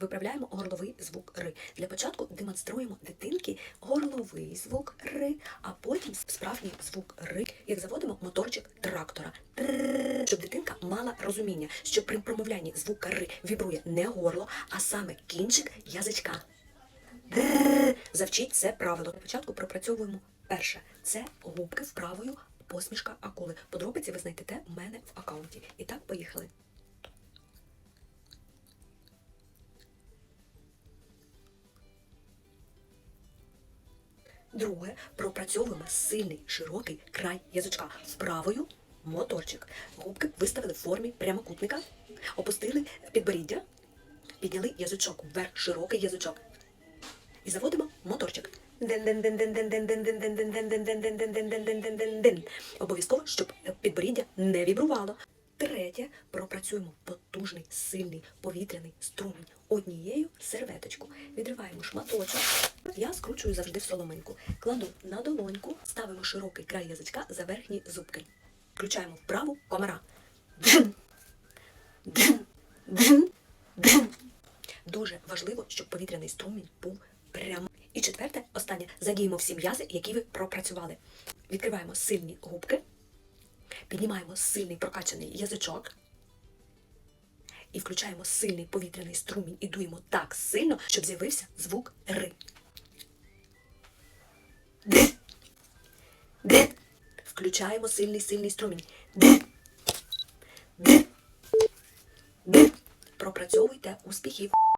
Виправляємо горловий звук Р. Для початку демонструємо дитинки горловий звук Р, а потім справжній звук Р, як заводимо моторчик трактора. Щоб дитинка мала розуміння, що при промовлянні звука Р вібрує не горло, а саме кінчик язичка. Завчіть це правило. Для початку пропрацьовуємо перше. Це губки вправою посмішка акули. Подробиці ви знайдете у мене в аккаунті. І так, поїхали. Друге, пропрацьовуємо сильний широкий край язичка. Справою моторчик. Губки виставили в формі прямокутника, опустили підборіддя, підняли язичок вверх, широкий язичок. І заводимо моторчик. Обов'язково, щоб підборіддя не вібрувало. Третє, пропрацюємо потужний, сильний повітряний струмінь однією серветочку. Відриваємо шматочок. Я скручую завжди в соломинку. Кладу на долоньку, ставимо широкий край язичка за верхні зубки. Включаємо вправу комара. Джин. Джин. Дуже важливо, щоб повітряний струмінь був прямо. І четверте, останнє, задіємо всі м'язи, які ви пропрацювали. Відкриваємо сильні губки, піднімаємо сильний прокачаний язичок і включаємо сильний повітряний струмінь і дуємо так сильно, щоб з'явився звук Р. Д. Включаємо сильний сильний струмінь. Д. Д. Д. Пропрацьовуйте успіхів.